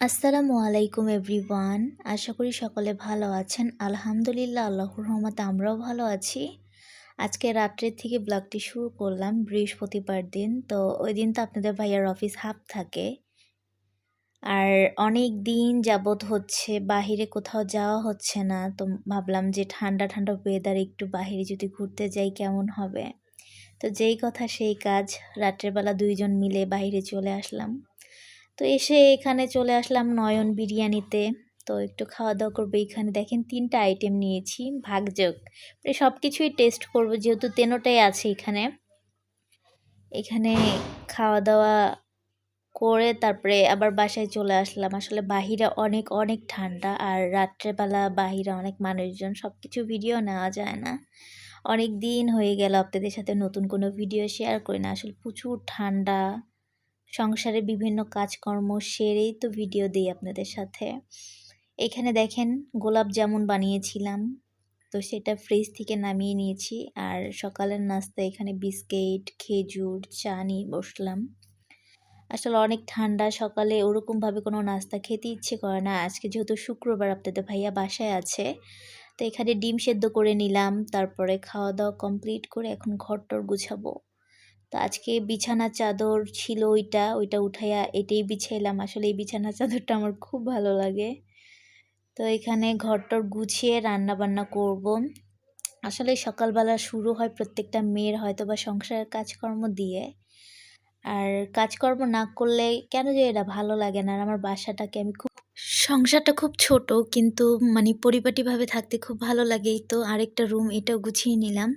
আসসালামু আলাইকুম এভরিওয়ান। আশা করি সকলে ভালো আছেন। আলহামদুলিল্লাহ, আল্লাহর রহমতে আমরাও ভালো আছি। আজকে রাত্রের থেকে ব্লগটি শুরু করলাম, বৃহস্পতিবার দিন। তো ওই দিন তো আপনাদের ভাইয়ার অফিস হাফ থাকে। আর অনেক দিন যাবৎ হচ্ছে, বাহিরে কোথাও যাওয়া হচ্ছে না। তো ভাবলাম যে ঠান্ডা ঠান্ডা ওয়েদার একটু বাহিরে যদি ঘুরতে যাই কেমন হবে? তো যেই কথা সেই কাজ, রাত্রের বেলা দুইজন মিলে বাইরে চলে আসলাম। তো এসে এখানে চলে আসলাম নয়ন বিরিয়ানিতে। তো একটু খাওয়া দাওয়া করব এখানে। দেখেন তিনটা আইটেম নিয়েছি, ভাগযোগ। মানে সব কিছুই টেস্ট করব, যেহেতু তেনোটাই আছে এখানে। এখানে খাওয়া দাওয়া করে তারপরে আবার বাসায় চলে আসলাম। আসলে বাহিরে অনেক অনেক ঠান্ডা আর রাত্রেবেলা বাহিরে অনেক মানুষজন সব কিছু ভিডিও নেওয়া যায় না। অনেক দিন হয়ে গেল আপনাদের সাথে নতুন কোনো ভিডিও শেয়ার করি না। আসলে প্রচুর ঠান্ডা। সংসারে বিভিন্ন কাজকর্ম সেরেই তো ভিডিও দিই আপনাদের সাথে। এখানে দেখেন গোলাপ জামুন বানিয়েছিলাম, তো সেটা ফ্রিজ থেকে নামিয়ে নিয়েছি। আর সকালের নাস্তা এখানে বিস্কিট খেজুর, চা নিয়ে বসলাম। আসলে অনেক ঠান্ডা, সকালে ওরকমভাবে কোনো নাস্তা খেতে ইচ্ছে করে না। আজকে যেহেতু শুক্রবার আপনাদের ভাইয়া বাসায় আছে, তো এখানে ডিম সেদ্ধ করে নিলাম, তারপরে খাওয়া দাওয়া কমপ্লিট করে এখন ঘরটর গুছাবো। তো আজকে বিছানা চাদর ছিল ওইটা ওইটা উঠাইয়া এটাই বিছাইলাম। আসলে এই বিছানা চাদরটা আমার খুব ভালো লাগে। তো এখানে ঘরটর গুছিয়ে রান্না বান্না করব। আসলে সকালবেলা শুরু হয় প্রত্যেকটা মেয়ের হয়তো বা সংসারের কাজকর্ম দিয়ে। আর কাজকর্ম না করলে কেন যে এটা ভালো লাগে না? আর আমার বাসাটাকে আমি খুব সংসারটা খুব ছোট, কিন্তু মানে পরিপাটিভাবে থাকতে খুব ভালো লাগে। তো আরেকটা রুম এটাও গুছিয়ে নিলাম।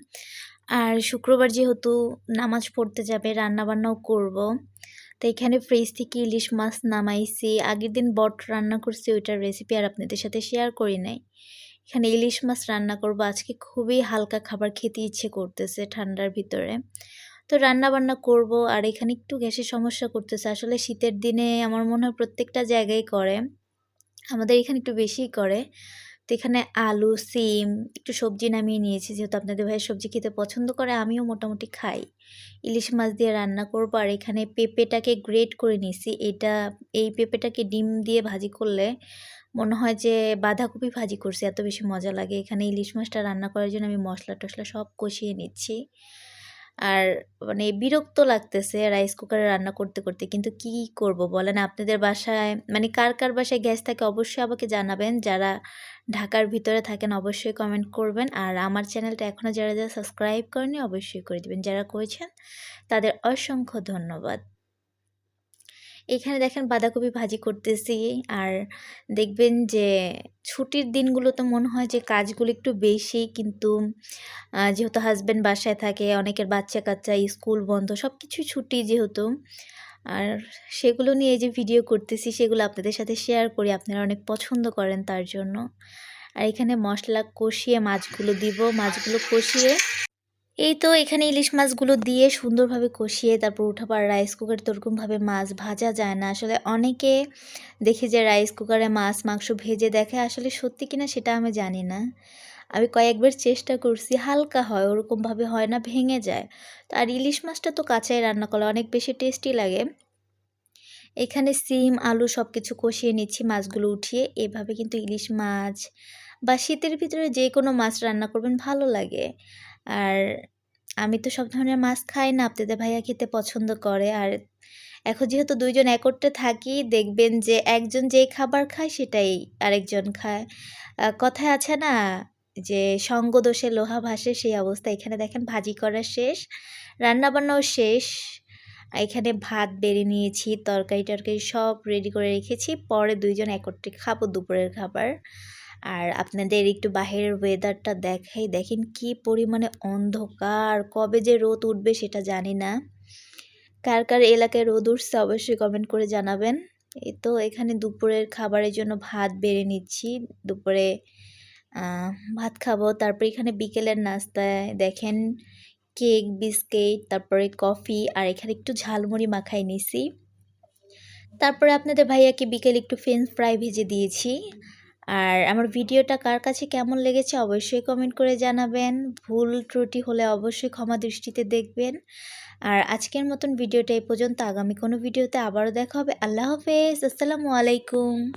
আর শুক্রবার যেহেতু নামাজ পড়তে যাবে, রান্নাবান্নাও করব। তো এখানে ফ্রিজ থেকে ইলিশ মাছ নামাইছি। আগের দিন বট রান্না করছি, ওইটার রেসিপি আর আপনাদের সাথে শেয়ার করি নাই। এখানে ইলিশ মাছ রান্না করব। আজকে খুবই হালকা খাবার খেতে ইচ্ছে করতেছে ঠান্ডার ভিতরে। তো রান্না বান্না করব আর এখানে একটু গ্যাসের সমস্যা করতেছে। আসলে শীতের দিনে আমার মনে হয় প্রত্যেকটা জায়গায় করে, আমাদের এখানে একটু বেশিই করে। তো এখানে আলু, সিম, একটু সবজি নামিয়ে নিয়েছি। যেহেতু আপনাদের ভাইয়ের সবজি খেতে পছন্দ করে, আমিও মোটামুটি খাই। ইলিশ মাছ দিয়ে রান্না করব, আর এখানে পেঁপেটাকে গ্রেট করে নিয়েছি। এটা, এই পেঁপেটাকে ডিম দিয়ে ভাজি করলে মনে হয় যে বাঁধাকপি ভাজি করছি, এত বেশি মজা লাগে। এখানে ইলিশ মাছটা রান্না করার জন্য আমি মশলা টশলা সব কষিয়ে নিচ্ছি। আর মানে বিরক্ত লাগতেছে রাইস কুকারে রান্না করতে করতে। কিন্তু কি করব বলেন? আপনাদের বাসায় মানে কার কার বাসায় গ্যাস থাকে অবশ্যই আমাকে জানাবেন। যারা ঢাকার ভিতরে থাকেন অবশ্যই কমেন্ট করবেন। আর আমার চ্যানেলটা এখনও যারা যারা সাবস্ক্রাইব করেনি অবশ্যই করে দেবেন। যারা করেছেন, তাদের অসংখ্য ধন্যবাদ। এখানে দেখেন বাঁধাকপি ভাজি করতেছি আর দেখবেন যে ছুটির দিনগুলোতে মনে হয় যে কাজগুলো একটু বেশি কিন্তু যেহেতু হাজব্যান্ড বাসায় থাকে, অনেকের বাচ্চা কাচ্চা স্কুল বন্ধ সব কিছুই ছুটি যেহেতু। আর সেগুলো নিয়ে যে ভিডিও করতেছি, সেগুলো আপনাদের সাথে শেয়ার করি, আপনারা অনেক পছন্দ করেন তার জন্য। আর এখানে মশলা কষিয়ে মাছগুলো দিব, মাছগুলো কষিয়ে এই তো এখানে ইলিশ মাছগুলো দিয়ে সুন্দরভাবে কষিয়ে তারপর উঠাবার রাইস কুকার তো ওরকমভাবে মাছ ভাজা যায় না। আসলে অনেকে দেখে যে রাইস কুকারে মাছ মাংস ভেজে দেখে, আসলে সত্যি কিনা সেটা আমি জানি না। আমি কয়েকবার চেষ্টা করছি, হালকা হয় ওরকমভাবে হয় না, ভেঙে যায়। তো আর ইলিশ মাছটা তো কাঁচাই রান্না করলে অনেক বেশি টেস্টি লাগে। এখানে সিম, আলু সব কিছু কষিয়ে নিচ্ছি, মাছগুলো উঠিয়ে। এভাবে কিন্তু ইলিশ মাছ বা শীতের ভিতরে যে কোনো মাছ রান্না করবেন, ভালো লাগে। আর আমি তো সব ধরনের মাছ খাই না, আপনাদের ভাইয়া খেতে পছন্দ করে। আর এখন যেহেতু দুইজন একত্রে থাকি, দেখবেন যে একজন যেই খাবার খায়, সেটাই আরেকজন খায়। কথায় আছে না যে সঙ্গ দোষে লোহা ভাসে, সেই অবস্থা। এখানে দেখেন ভাজি করা শেষ, রান্নাবান্নাও শেষ। এখানে ভাত বেড়ে নিয়েছি তরকারি টরকারি সব রেডি করে রেখেছি। পরে দুইজন একত্রে খাব দুপুরের খাবার। আর আপনাদের একটু বাহিরের ওয়েদারটা দেখাই দেখেন কি পরিমাণে অন্ধকার, কবে যে রোদ উঠবে সেটা জানি না। কার কার এলাকায় রোদ উঠছে অবশ্যই কমেন্ট করে জানাবেন। এই তো এখানে দুপুরের খাবারের জন্য ভাত বেড়ে নিচ্ছি। দুপুরে ভাত খাব। তারপর এখানে বিকেলের নাস্তায় দেখেন কেক, বিস্কিট, তারপরে কফি, আর এখানে একটু ঝালমুড়ি মাখাই নিছি। তারপরে আপনাদের ভাইয়াকে বিকেল একটু ফ্রেঞ্চ ফ্রাই ভেজে দিয়েছি। আর আমার ভিডিওটা কার কাছে কেমন লেগেছে অবশ্যই কমেন্ট করে জানাবেন। ভুল ত্রুটি হলে অবশ্যই ক্ষমা দৃষ্টিতে দেখবেন। আর আজকের মতন ভিডিওটা এই পর্যন্ত। আগামী কোনো ভিডিওতে আবারও দেখা হবে। আল্লাহ হাফেজ। আসসালামু আলাইকুম।